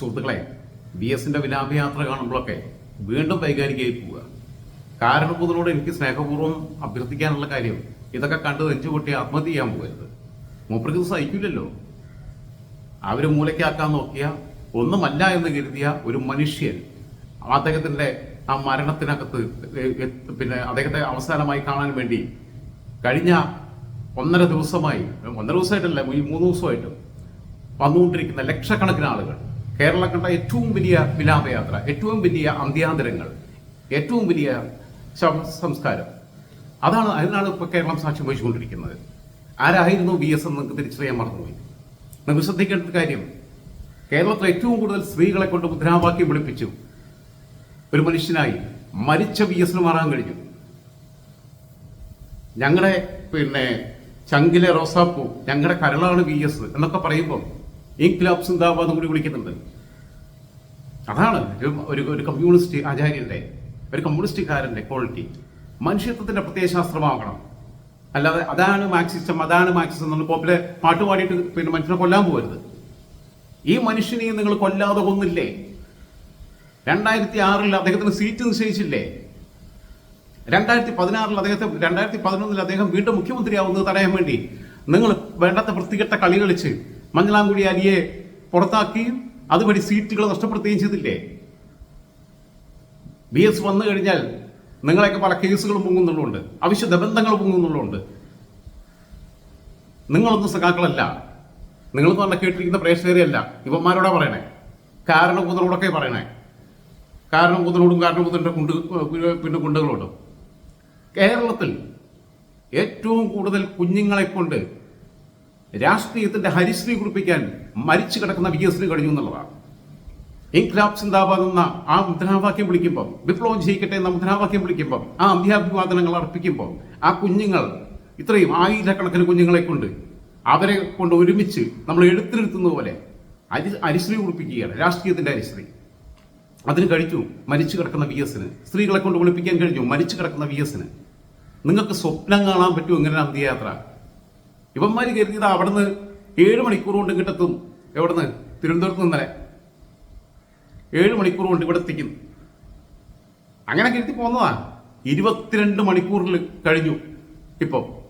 സുഹൃത്തുക്കളെ ബി എസിന്റെ വിലാപയാത്ര കാണുമ്പോഴൊക്കെ വീണ്ടും വൈകാരികയായി പോവുക. കാരണബോധനോട് എനിക്ക് സ്നേഹപൂർവം അഭ്യർത്ഥിക്കാനുള്ള കാര്യം ഇതൊക്കെ കണ്ട് നെഞ്ചുപൊട്ടി ആത്മഹത്യ ചെയ്യാൻ പോകരുത്. മൂപ്പർക്ക് സഹിക്കില്ലല്ലോ അവർ മൂലയ്ക്കാക്കാൻ നോക്കിയ ഒന്നുമല്ല എന്ന് കരുതിയ ഒരു മനുഷ്യൻ അദ്ദേഹത്തിന്റെ ആ മരണത്തിനകത്ത് പിന്നെ അദ്ദേഹത്തെ അവസാനമായി കാണാൻ വേണ്ടി കഴിഞ്ഞ ഒന്നര ദിവസമായി ഒന്നര ദിവസമായിട്ടല്ല ഈ മൂന്ന് ദിവസമായിട്ട് വന്നുകൊണ്ടിരിക്കുന്ന ലക്ഷക്കണക്കിന് ആളുകൾ കേരളം കണ്ട ഏറ്റവും വലിയ വിലാപയാത്ര ഏറ്റവും വലിയ അന്ത്യാന്തരങ്ങൾ ഏറ്റവും വലിയ സംസ്കാരം. അതാണ് അതിനാണ് ഇപ്പോൾ കേരളം സാക്ഷ്യം വഹിച്ചുകൊണ്ടിരിക്കുന്നത്. ആരായിരുന്നു വി എസ് എന്ന് നിങ്ങൾക്ക് തിരിച്ചറിയാൻ മറന്നുപോയി. നിങ്ങൾ ശ്രദ്ധിക്കേണ്ട കാര്യം. കേരളത്തിൽ ഏറ്റവും കൂടുതൽ സ്ത്രീകളെ കൊണ്ട് മുദ്രാവാക്യം വിളിപ്പിച്ചു ഒരു മനുഷ്യനായി മരിച്ച വി എസിന് മാറാൻ കഴിഞ്ഞു. ഞങ്ങളുടെ പിന്നെ ചങ്കിലെ റോസാപ്പൂ ഞങ്ങളുടെ കരളാണ് വി എസ് എന്നൊക്കെ പറയുമ്പോൾ ഇൻക്ലാബ് സിന്ദാബാദും കൂടി വിളിക്കുന്നുണ്ട്. അതാണ് ഒരു- ഒരു കമ്മ്യൂണിസ്റ്റ് ആചാര്യന്റെ ഒരു കമ്മ്യൂണിസ്റ്റുകാരന്റെ ക്വാളിറ്റി മനുഷ്യത്വത്തിന്റെ പ്രത്യയശാസ്ത്രമാകണം അല്ലാതെ അതാണ് മാക്സിസം അതാണ് മാക്സിസം നമ്മൾ പോപ്പിലെ പാട്ട് പാടിയിട്ട് പിന്നെ മനുഷ്യനെ കൊല്ലാൻ പോകരുത്. ഈ മനുഷ്യനെ നിങ്ങൾ കൊല്ലാതെ കൊന്നില്ലേ? രണ്ടായിരത്തി ആറിൽ അദ്ദേഹത്തിന് സീറ്റ് നിശ്ചയിച്ചില്ലേ? രണ്ടായിരത്തി പതിനാറിൽ അദ്ദേഹത്തെ രണ്ടായിരത്തി പതിനൊന്നിൽ അദ്ദേഹം വീണ്ടും മുഖ്യമന്ത്രിയാവുന്നത് തടയാൻ വേണ്ടി നിങ്ങൾ വേണ്ടാത്ത വൃത്തികെട്ട കളി കളിച്ച് മഞ്ഞളാംകുടി അലിയെ പുറത്താക്കുകയും അതുവഴി സീറ്റുകൾ നഷ്ടപ്പെടുത്തുകയും ചെയ്തില്ലേ? ബി എസ് വന്നു കഴിഞ്ഞാൽ നിങ്ങളെയൊക്കെ പല കേസുകളും പൊങ്ങുന്നുള്ളുണ്ട് അവിശുദ്ധ ബന്ധങ്ങൾ പൊങ്ങുന്നുള്ളുണ്ട് നിങ്ങളൊന്നും സഖാക്കളല്ല. നിങ്ങളെന്ന് പറഞ്ഞ കേട്ടിരിക്കുന്ന പ്രേക്ഷകരെയല്ല. ഇവന്മാരോടാ പറയണേ? കാരണം കാരണഭൂതനോടൊക്കെ പറയണേ? കാരണം കുതിരോടും കാരണം കാരണഭൂതന്റെ കുണ്ട് പിന്നെ കുണ്ടുകളോടും കേരളത്തിൽ ഏറ്റവും കൂടുതൽ കുഞ്ഞുങ്ങളെ കൊണ്ട് രാഷ്ട്രീയത്തിന്റെ ഹരിശ്രീ കുറിപ്പിക്കാൻ മരിച്ചു കിടക്കുന്ന വി എസിന് കഴിഞ്ഞു എന്നുള്ളതാണ്. ഇൻക്ലാബ് സിന്ദാബാദ് എന്ന ആ മുദ്രാവാക്യം വിളിക്കുമ്പോൾ വിപ്ലവം ജയിക്കട്ടെ എന്ന മുദ്രാവാക്യം വിളിക്കുമ്പോൾ ആ അന്ത്യാഭിവാദനങ്ങൾ അർപ്പിക്കുമ്പോൾ ആ കുഞ്ഞുങ്ങൾ ഇത്രയും ആയിരക്കണക്കിന് കുഞ്ഞുങ്ങളെ കൊണ്ട് അവരെ കൊണ്ട് ഒരുമിച്ച് നമ്മൾ എടുത്തിരുത്തുന്ന പോലെ അരി അരിശ്രീ കുറിപ്പിക്കുകയാണ് രാഷ്ട്രീയത്തിന്റെ അരിശ്രീ. അതിന് കഴിച്ചു മരിച്ചു കിടക്കുന്ന വി എസിന് സ്ത്രീകളെ കൊണ്ട് വിളിപ്പിക്കാൻ കഴിഞ്ഞു മരിച്ചു കിടക്കുന്ന വി എസിന് നിങ്ങൾക്ക് സ്വപ്നം കാണാൻ പറ്റുമോ ഇങ്ങനെ അന്ത്യയാത്ര? ഇവന്മാര് കരുതിയത് അവിടുന്ന് ഏഴ് മണിക്കൂർ കൊണ്ട് ഇങ്ങോട്ടെത്തും എവിടുന്ന്? തിരുവനന്തപുരത്ത് നിന്നലെ ഏഴ് മണിക്കൂർ കൊണ്ട് ഇവിടെ എത്തിക്കുന്നു. അങ്ങനെ കരുതി പോന്നതാ. ഇരുപത്തിരണ്ട് മണിക്കൂറിൽ കഴിഞ്ഞു ഇപ്പോ.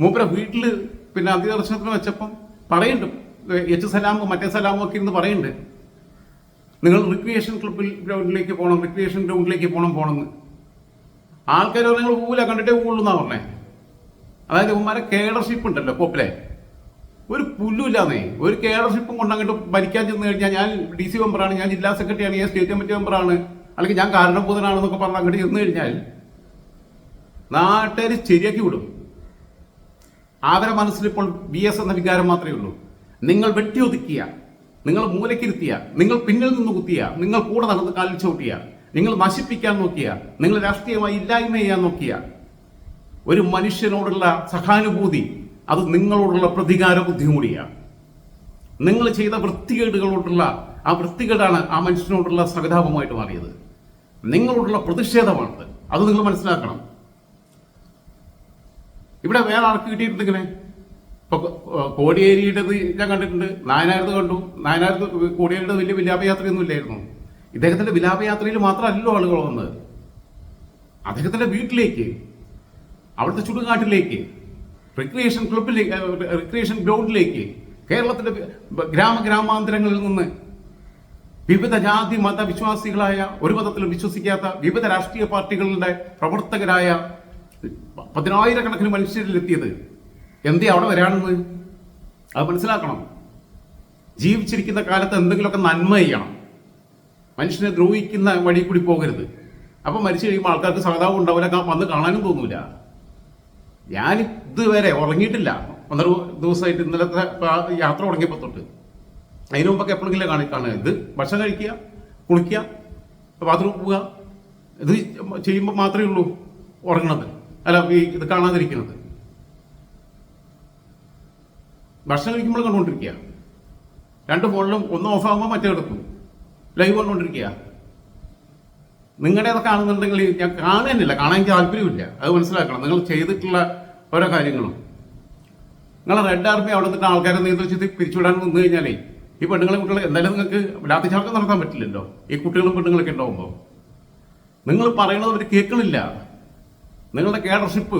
മൂപ്പര വീട്ടിൽ പിന്നെ അന്ത്യദർശനത്തിന് വെച്ചപ്പം പറയുന്നുണ്ട്. എച്ച് സലാമും മറ്റേ സലാമും ഒക്കെ ഇരുന്ന് പറയുന്നുണ്ട്. നിങ്ങൾ റിക്രിയേഷൻ ക്ലബിൽ ഗ്രൗണ്ടിലേക്ക് പോകണം റിക്രിയേഷൻ ഗ്രൗണ്ടിലേക്ക് പോകണം പോകണമെന്ന് ആൾക്കാർ നിങ്ങൾ ഊല കണ്ടിട്ടേ ഊള്ളൂ എന്നാ പറഞ്ഞേ. അതായത് ഉമ്മാരെ കേഡർഷിപ്പ് ഉണ്ടല്ലോ കോപ്പിലെ ഒരു പുല്ലുമില്ലാന്നേ. ഒരു കേഡർഷിപ്പും കൊണ്ട് അങ്ങോട്ട് ഭരിക്കാൻ ചെന്ന് കഴിഞ്ഞാൽ ഞാൻ ഡി സി മെമ്പറാണ് ഞാൻ ജില്ലാ സെക്രട്ടറിയാണ് ഞാൻ സ്റ്റേറ്റ് കമ്മിറ്റി മെമ്പറാണ് അല്ലെങ്കിൽ ഞാൻ കാരണബോധനാണെന്നൊക്കെ പറഞ്ഞ് അങ്ങോട്ട് ചെന്ന് കഴിഞ്ഞാൽ നാട്ടുകാർ ശരിയാക്കി വിടും. അവരെ മനസ്സിലിപ്പോൾ ബി എസ് എന്ന വികാരം മാത്രമേ ഉള്ളൂ. നിങ്ങൾ വെട്ടി ഒതുക്കിയ നിങ്ങൾ മൂലക്കിരുത്തിയ നിങ്ങൾ പിന്നിൽ നിന്ന് കുത്തിയ നിങ്ങൾ കൂടെ നടന്ന് കാലിൽ ചവിട്ടിയ നിങ്ങൾ നശിപ്പിക്കാൻ നോക്കിയ നിങ്ങൾ രാഷ്ട്രീയമായി ഇല്ലായ്മ ചെയ്യാൻ നോക്കിയ ഒരു മനുഷ്യനോടുള്ള സഹാനുഭൂതി അത് നിങ്ങളോടുള്ള പ്രതികാര ബുദ്ധി കൂടിയാണ് നിങ്ങൾ ചെയ്ത വൃത്തികേടുകളോടുള്ള ആ വൃത്തികേടാണ് ആ മനുഷ്യനോടുള്ള സഹതാപമായിട്ട് മാറിയത്. നിങ്ങളോടുള്ള പ്രതിഷേധമാണത്. അത് നിങ്ങൾ മനസ്സിലാക്കണം. ഇവിടെ വേറെ ആൾക്ക് കിട്ടിയിട്ടുണ്ടെങ്കിലേ ഇപ്പൊ കോടിയേരിയുടേത് ഞാൻ കണ്ടിട്ടുണ്ട്. നായനാരത് കണ്ടു. നായനാരത് കോടിയേരിയുടെ വലിയ വിലാപയാത്രയൊന്നും ഇല്ലായിരുന്നു ഇദ്ദേഹത്തിന്റെ വിലാപയാത്രയിൽ മാത്രമല്ലോ ആളുകൾ വന്നത്. അദ്ദേഹത്തിന്റെ വീട്ടിലേക്ക് അവിടുത്തെ ചുടുകാട്ടിലേക്ക് റിക്രിയേഷൻ ക്ലബിലേക്ക് റിക്രിയേഷൻ ഗ്രൗണ്ടിലേക്ക് കേരളത്തിന്റെ ഗ്രാമ ഗ്രാമാന്തരങ്ങളിൽ നിന്ന് വിവിധ ജാതി മത വിശ്വാസികളായ ഒരു മതത്തിലും വിശ്വസിക്കാത്ത വിവിധ രാഷ്ട്രീയ പാർട്ടികളുടെ പ്രവർത്തകരായ പതിനായിരക്കണക്കിന് മനുഷ്യരിലെത്തിയത് എന്തേ അവിടെ വരാണെന്ന് അത് മനസ്സിലാക്കണം. ജീവിച്ചിരിക്കുന്ന കാലത്ത് എന്തെങ്കിലുമൊക്കെ നന്മ ചെയ്യണം. മനുഷ്യനെ ദ്രോഹിക്കുന്ന വഴി കൂടി പോകരുത്. അപ്പം മരിച്ചു കഴിയുമ്പോൾ ആൾക്കാർക്ക് സഹതാപം ഉണ്ടാവില്ല വന്ന് കാണാനും തോന്നൂല. ഞാൻ ഇതുവരെ ഉറങ്ങിയിട്ടില്ല. ഒന്നര ദിവസമായിട്ട് ഇന്നലത്തെ യാത്ര തുടങ്ങിയപ്പോൾ തൊട്ട്. അതിനു മുമ്പൊക്കെ എപ്പോഴെങ്കിലും കാണി കാണുക. ഇത് ഭക്ഷണം കഴിക്കുക കുളിക്കുക ബാത്റൂം പോവുക. ഇത് ചെയ്യുമ്പോൾ മാത്രമേ ഉള്ളൂ ഉറങ്ങണത്. അല്ല ഈ ഇത് കാണാതിരിക്കുന്നത്. ഭക്ഷണം കഴിക്കുമ്പോൾ കണ്ടുകൊണ്ടിരിക്കുക. രണ്ട് ഫോണിലും ഒന്ന് ഓഫാകുമ്പോൾ മറ്റേ എടുക്കും. ലൈവ് കണ്ടുകൊണ്ടിരിക്കുക. നിങ്ങളുടെ അതൊക്കെ കാണുന്നുണ്ടെങ്കിൽ ഞാൻ കാണുന്നില്ല. കാണാൻ എനിക്ക് താല്പര്യമില്ല. അത് മനസ്സിലാക്കണം. നിങ്ങൾ ചെയ്തിട്ടുള്ള ഓരോ കാര്യങ്ങളും. നിങ്ങൾ റെഡ് ആർമി അവിടെ നിന്നിട്ട് ആൾക്കാരെ നിയന്ത്രിച്ചിട്ട് പിരിച്ചുവിടാൻ നിന്ന് കഴിഞ്ഞാലേ ഈ പെണ്ണുങ്ങളെ കുട്ടികളെ എന്തായാലും നിങ്ങൾക്ക് ലാത്തിച്ചാർക്കം നടത്താൻ പറ്റില്ലല്ലോ. ഈ കുട്ടികളും പെണ്ണുങ്ങളൊക്കെ ഉണ്ടാവുമ്പോൾ നിങ്ങൾ പറയുന്നത് അവർ കേൾക്കണില്ല. നിങ്ങളുടെ കേഡർഷിപ്പ്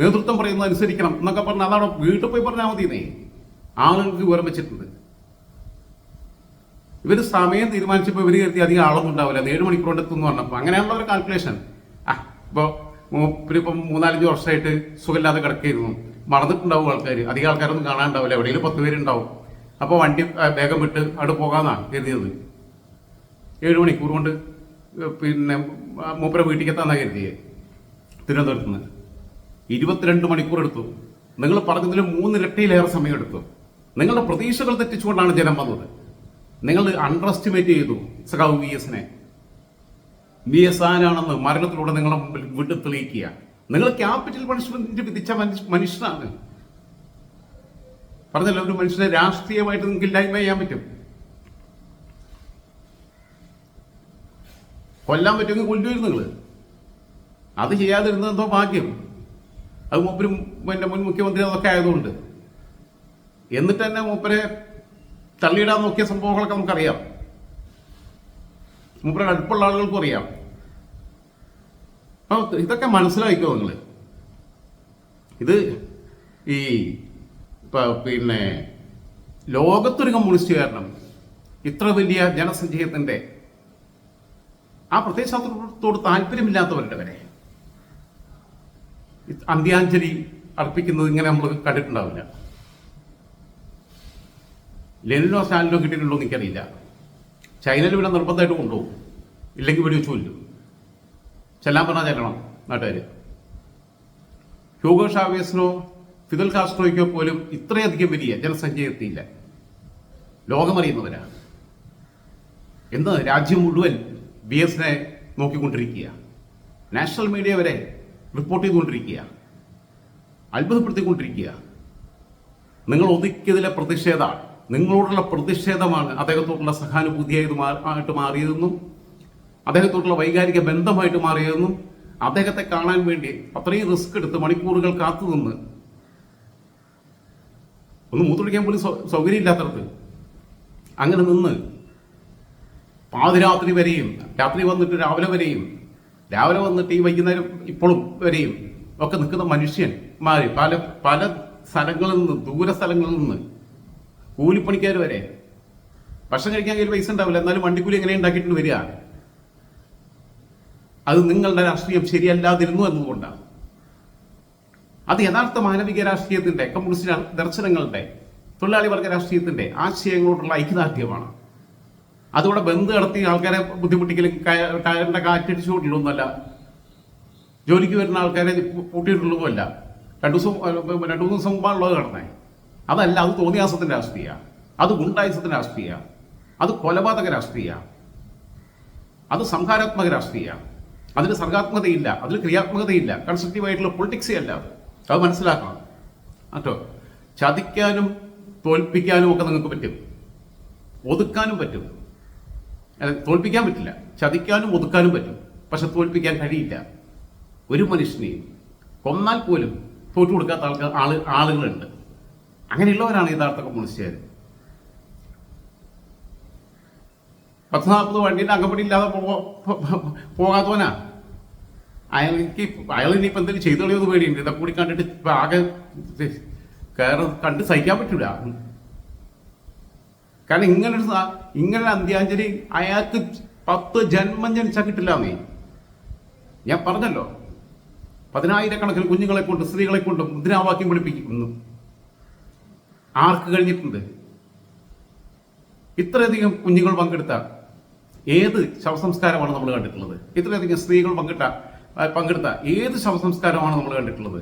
നേതൃത്വം പറയുന്നത് അനുസരിക്കണം എന്നൊക്കെ പറഞ്ഞാൽ അതാണ് വീട്ടിൽ പോയി പറഞ്ഞാൽ മതി നീ ആളുകൾക്ക് വിവരം വെച്ചിട്ടുണ്ട്. ഇവർ സമയം തീരുമാനിച്ചപ്പോൾ ഇവർ കരുതി അധികം ആളൊന്നും ഉണ്ടാവില്ല. അത് ഏഴ് മണിക്കൂർ കൊണ്ട് എത്തുന്നു പറഞ്ഞപ്പോൾ അങ്ങനെയുള്ള ഒരു കാൽക്കുലേഷൻ ആ ഇപ്പോൾ മൂപ്പരിപ്പം മൂന്നാലഞ്ച് വർഷമായിട്ട് സുഖമില്ലാതെ കിടക്കായിരുന്നു. മറന്നിട്ടുണ്ടാവും ആൾക്കാർ അധികം ആൾക്കാരൊന്നും കാണാനുണ്ടാവില്ല. എവിടെയെങ്കിലും പത്ത് പേരുണ്ടാവും. അപ്പോൾ വണ്ടി വേഗം വിട്ട് അവിടെ പോകാമെന്നാണ് കരുതിയത്. ഏഴ് മണിക്കൂർ കൊണ്ട് പിന്നെ മൂപ്പര വീട്ടിലേക്ക് എത്താന്നാ കരുതിയത് തിരുവനന്തപുരത്ത് നിന്ന് ഇരുപത്തിരണ്ട് മണിക്കൂർ എടുത്തു. നിങ്ങൾ പറഞ്ഞതിൽ മൂന്നിരട്ടിയിലേറെ സമയം എടുത്തു. നിങ്ങളുടെ പ്രതീക്ഷകൾ തെറ്റിച്ചുകൊണ്ടാണ് ജനം വന്നത്. നിങ്ങൾ അണ്ടർ എസ്റ്റിമേറ്റ് ചെയ്തു സഖാവ് വി എസിനെ വി എസ് ആനാണെന്ന് മരണത്തിലൂടെ നിങ്ങളുടെ മുമ്പിൽ വിട്ടു തെളിയിക്കുക നിങ്ങൾ ക്യാപിറ്റൽ പണിഷ്മെന്റ് വിധിച്ച മനുഷ്യനാണ്. പറഞ്ഞല്ലോ ഒരു മനുഷ്യനെ രാഷ്ട്രീയമായിട്ട് നിങ്ങൾക്ക് ഇല്ലായ്മ ചെയ്യാൻ പറ്റും. കൊല്ലാൻ പറ്റുമെങ്കിൽ കൊല്ലുമായിരുന്നു നിങ്ങൾ അത് ചെയ്യാതിരുന്നത് എന്തോ ഭാഗ്യം. അത് മൂപ്പരും എന്റെ മുൻ മുഖ്യമന്ത്രി അതൊക്കെ ആയതുകൊണ്ട്. എന്നിട്ട് തന്നെ മൂപ്പരെ തള്ളിയിടാൻ നോക്കിയ സംഭവങ്ങളൊക്കെ നമുക്കറിയാം. മൂപ്പരുടെ അടുപ്പുള്ള ആളുകൾക്കും അറിയാം. അപ്പൊ ഇതൊക്കെ മനസ്സിലാക്കിക്കോ നിങ്ങൾ ഇത് ഈ പിന്നെ ലോകത്തൊരു കമ്മ്യൂണിസ്റ്റ് കാരണം ഇത്ര വലിയ ജനസഞ്ചയത്തിന്റെ ആ പ്രത്യയശാസ്ത്രത്തോട് താല്പര്യമില്ലാത്തവരുടെ വരെ അന്ത്യാഞ്ജലി അർപ്പിക്കുന്നത് ഇങ്ങനെ നമ്മൾ കണ്ടിട്ടുണ്ടാവില്ല. ലെനിനോ സ്റ്റാലിനോ കിട്ടിയിട്ടുണ്ടോ എന്ന് എനിക്കറിയില്ല. ചൈനയിൽ ഇവിടെ നിർബന്ധമായിട്ട് കൊണ്ടുപോകും. ഇല്ലെങ്കിൽ വെടി വെച്ച് ചെല്ലാൻ പറഞ്ഞാൽ ചെല്ലണം നാട്ടുകാർ ഹ്യൂഗോ ഷാവേസിനോ ഫിദൽ കാസ്ട്രോയ്ക്കോ പോലും ഇത്രയധികം വലിയ ജനസംഖ്യ എത്തിയില്ല. ലോകമറിയുന്നവരാണ് എന്ന് രാജ്യം മുഴുവൻ ബി എസിനെ നോക്കിക്കൊണ്ടിരിക്കുക. നാഷണൽ മീഡിയ വരെ റിപ്പോർട്ട് ചെയ്തുകൊണ്ടിരിക്കുക. അത്ഭുതപ്പെടുത്തിക്കൊണ്ടിരിക്കുക. നിങ്ങൾ ഒതുക്കിയതിലെ പ്രതിഷേധ നിങ്ങളോടുള്ള പ്രതിഷേധമാണ് അദ്ദേഹത്തോടുള്ള സഹാനുഭൂതിയായത് ആയിട്ട് മാറിയതെന്നും അദ്ദേഹത്തോടുള്ള വൈകാരിക ബന്ധമായിട്ട് മാറിയതെന്നും അദ്ദേഹത്തെ കാണാൻ വേണ്ടി അത്രയും റിസ്ക് എടുത്ത് മണിക്കൂറുകൾ കാത്തു നിന്ന് ഒന്ന് മൂത്തൊഴിക്കാൻ പോലും സൗകര്യമില്ലാത്തടത്ത് അങ്ങനെ നിന്ന് പാതിരാത്രി വരെയും രാത്രി വന്നിട്ട് രാവിലെ വരെയും രാവിലെ വന്നിട്ട് ഈ വൈകുന്നേരം ഇപ്പോഴും വരെയും ഒക്കെ നിൽക്കുന്ന മനുഷ്യൻ മാറി പല പല സ്ഥലങ്ങളിൽ നിന്ന് ദൂര സ്ഥലങ്ങളിൽ നിന്ന് കൂലിപ്പണിക്കാർ വരെ. ഭക്ഷണം കഴിക്കാൻ കയ്യിൽ പൈസ ഉണ്ടാവില്ല. എന്നാലും വണ്ടിക്കൂലി എങ്ങനെ ഉണ്ടാക്കിയിട്ട് വരിക? അത് നിങ്ങളുടെ രാഷ്ട്രീയം ശരിയല്ലാതിരുന്നു എന്നതുകൊണ്ടാണ്. അത് യഥാർത്ഥ മാനവിക രാഷ്ട്രീയത്തിന്റെ കമ്മ്യൂണിസ്റ്റ് ദർശനങ്ങളുടെ തൊഴിലാളി വർഗ രാഷ്ട്രീയത്തിന്റെ ആശയങ്ങളോടുള്ള ഐക്യദാർഢ്യമാണ്. അതോടെ ബന്ധ് നടത്തി ആൾക്കാരെ ബുദ്ധിമുട്ടിക്കലും ടയറിന്റെ കാറ്റടിച്ചുകൊണ്ടിരുന്നല്ല ജോലിക്ക് വരുന്ന ആൾക്കാരെ കൂട്ടിയിട്ടുള്ളതുമല്ല രണ്ടു ദിവസം രണ്ടു മൂന്ന് ദിവസം മുമ്പാണുള്ളത് നടന്നേ. അതല്ല അത് തോന്നിയാസത്തിന്റെ രാഷ്ട്രീയ. അത് ഗുണ്ടായുസത്തിന്റെ രാഷ്ട്രീയ. അത് കൊലപാതക രാഷ്ട്രീയ. അത് സംഹാരാത്മക രാഷ്ട്രീയ. അതിന് സർഗാത്മകതയില്ല. അതിന് ക്രിയാത്മകതയില്ല. കൺസ്ട്രക്റ്റീവായിട്ടുള്ള പൊളിറ്റിക്സേ അല്ല അത്. മനസ്സിലാക്കണം. കേട്ടോ ചതിക്കാനും തോൽപ്പിക്കാനും ഒക്കെ നിങ്ങൾക്ക് പറ്റും. ഒതുക്കാനും പറ്റും. അല്ല, തോൽപ്പിക്കാൻ പറ്റില്ല. ചതിക്കാനും ഒതുക്കാനും പറ്റും. പക്ഷെ തോൽപ്പിക്കാൻ കഴിയില്ല. ഒരു മനുഷ്യനെയും കൊന്നാൽ പോലും തോറ്റു കൊടുക്കാത്ത ആൾക്കാർ ആൾ ആളുകളുണ്ട്. അങ്ങനെയുള്ളവരാണ് യഥാർത്ഥ കമ്മ്യൂണിസ്റ്റുകാർ പത്ത് നാൽപ്പത് വണ്ടീന്റെ അകപ്പടി ഇല്ലാതെ പോകാത്തവനാ. അയാൾക്ക് അയാൾ ഇനിയിപ്പോൾ എന്തെങ്കിലും ചെയ്തു കളിയൊന്ന് പേടിയുണ്ട്. ഇതൊക്കെ കൂടി കണ്ടിട്ട് ആകെ കയറി കണ്ട് സഹിക്കാൻ പറ്റൂല. കാരണം ഇങ്ങനൊരു ഇങ്ങനെ അന്ത്യാഞ്ജലി അയാൾക്ക് പത്ത് ജന്മം ജനിച്ചാൽ കിട്ടില്ല നീ. ഞാൻ പറഞ്ഞല്ലോ. പതിനായിരക്കണക്കിന് കുഞ്ഞുങ്ങളെ കൊണ്ട് സ്ത്രീകളെ കൊണ്ട് മുദ്രാവാക്യം വിളിപ്പിക്കുന്നു. ആർക്ക് കഴിഞ്ഞിട്ടുണ്ട്? ഇത്രയധികം കുഞ്ഞുങ്ങൾ പങ്കെടുത്ത ഏത് ശവസംസ്കാരമാണ് നമ്മൾ കണ്ടിട്ടുള്ളത്? ഇത്രയധികം സ്ത്രീകൾ പങ്കിട്ട പങ്കെടുത്ത ഏത് ശവസംസ്കാരമാണ് നമ്മൾ കണ്ടിട്ടുള്ളത്?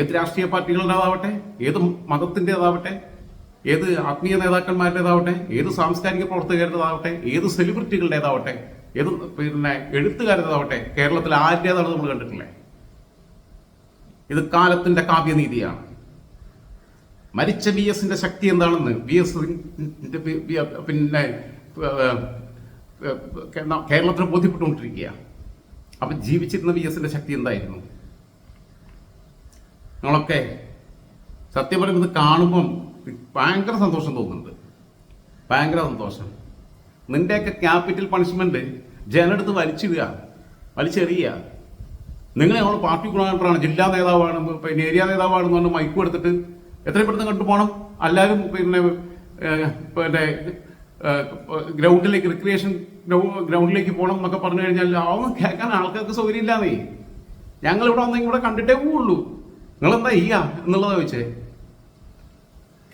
ഏത് രാഷ്ട്രീയ പാർട്ടികളുടേതാവട്ടെ ഏത് മതത്തിന്റെതാവട്ടെ ഏത് ആത്മീയ നേതാക്കന്മാരുടേതാവട്ടെ ഏത് സാംസ്കാരിക പ്രവർത്തകരുടേതാവട്ടെ ഏത് സെലിബ്രിറ്റികളുടേതാവട്ടെ ഏത് പിന്നെ എഴുത്തുകാരുടേതാവട്ടെ കേരളത്തിൽ ആരുടേതാണ് നമ്മൾ കണ്ടിട്ടില്ലേ ഇത് കാലത്തിന്റെ കാവ്യനീതിയാണ്. മരിച്ച വി എസിന്റെ ശക്തി എന്താണെന്ന്? വി എസ് പിന്നെ കേരളത്തിന് ബോധ്യപ്പെട്ടുകൊണ്ടിരിക്കുക അപ്പൊ ജീവിച്ചിരുന്ന വി എസിന്റെ ശക്തി എന്തായിരുന്നു? നിങ്ങളൊക്കെ സത്യം പറയുന്നത് കാണുമ്പം ഭയങ്കര സന്തോഷം തോന്നുന്നുണ്ട്. ഭയങ്കര സന്തോഷം. നിന്റെയൊക്കെ ക്യാപിറ്റൽ പണിഷ്മെന്റ് ജനെടുത്ത് വലിച്ചിടുക വലിച്ചെറിയുക. നിങ്ങളെ നമ്മൾ പാർട്ടി ഗുണാണ് ജില്ലാ നേതാവാണ് പിന്നെ ഏരിയ നേതാവാണെന്ന് പറഞ്ഞ് മൈക്കും എടുത്തിട്ട് എത്രയും പെട്ടെന്ന് കണ്ടു പോകണം അല്ലാതെ പിന്നെ പിന്നെ ഗ്രൗണ്ടിലേക്ക് റിക്രിയേഷൻ ഗ്രൗണ്ടിലേക്ക് പോകണം എന്നൊക്കെ പറഞ്ഞു കഴിഞ്ഞാൽ ആവും കേൾക്കാൻ ആൾക്കാർക്ക് സൗകര്യം ഇല്ലാന്നേ ഞങ്ങൾ ഇവിടെ വന്നെങ്കിൽ ഇവിടെ കണ്ടിട്ടേ പോവുള്ളൂ. നിങ്ങളെന്താ ചെയ്യാ എന്നുള്ളതാ ചോദിച്ചേ.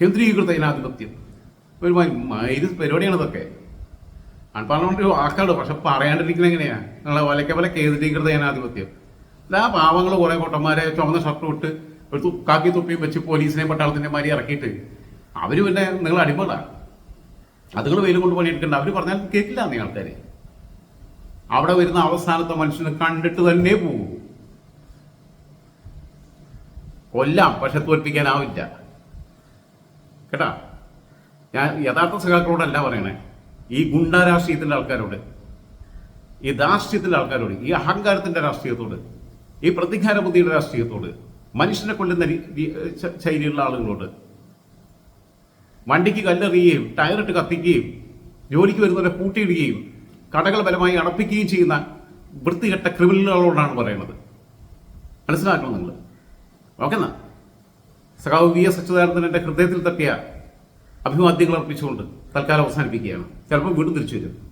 കേന്ദ്രീകൃത ജനാധിപത്യം. ഒരു മൈര് പരിപാടിയാണ് ഇതൊക്കെ. അൺപാർലമെന്റ് വാക്കാണ് പക്ഷെ പറയാണ്ടിരിക്കുന്ന എങ്ങനെയാ? നിങ്ങളെ വലയ്ക്ക പോലെ കേന്ദ്രീകൃത ജനാധിപത്യം. അല്ല പാവങ്ങൾ കുറെ കൊട്ടന്മാരെ ചുമന്ന ഷർട്ട് ഇട്ട് ഒരു കാക്കി തുപ്പിയും വെച്ച് പോലീസിനെ പട്ടാളത്തിന്റെ മാതിരി ഇറക്കിയിട്ട് അവർ പിന്നെ നിങ്ങൾ അടിമകളാണ് അതുങ്ങൾ വെയിൽ കൊണ്ട് പണിയെടുക്കണ്ട. അവർ പറഞ്ഞാൽ കേൾക്കില്ല നീ ആൾക്കാര്. അവിടെ വരുന്ന അവസാനത്തെ മനുഷ്യനെ കണ്ടിട്ട് തന്നെ പോകും കൊല്ലാം പക്ഷെ തോൽപ്പിക്കാനാവില്ല. കേട്ടാ? ഞാൻ യഥാർത്ഥ സഖാക്കളോടല്ല പറയണേ. ഈ ഗുണ്ടാ രാഷ്ട്രീയത്തിന്റെ ആൾക്കാരോട് ഈ ധാർഷ്ട്യത്തിന്റെ ആൾക്കാരോട് ഈ അഹങ്കാരത്തിന്റെ രാഷ്ട്രീയത്തോട് ഈ പ്രതികാര ബുദ്ധിയുടെ രാഷ്ട്രീയത്തോട് മനുഷ്യനെ കൊല്ലുന്ന ശൈലിയുള്ള ആളുകളോട് വണ്ടിക്ക് കല്ലെറിയുകയും ടയറിട്ട് കത്തിക്കുകയും ജോലിക്ക് വരുന്നവരെ പൂട്ടിയിടുകയും കടകൾ ബലമായി അടപ്പിക്കുകയും ചെയ്യുന്ന വൃത്തികെട്ട ക്രിമിനലുകളോടാണ് പറയുന്നത്. മനസ്സിലാക്കണം നിങ്ങൾ. ഓക്കെ എന്നാ സഖാവ് വി എസ് അച്യുതാനന്ദൻ ഹൃദയത്തിൽ തട്ടിയ അഭിവാദ്യങ്ങൾ അർപ്പിച്ചുകൊണ്ട് തൽക്കാലം അവസാനിപ്പിക്കുകയാണ്. ചിലപ്പോൾ വീണ്ടും തിരിച്ചു വരും.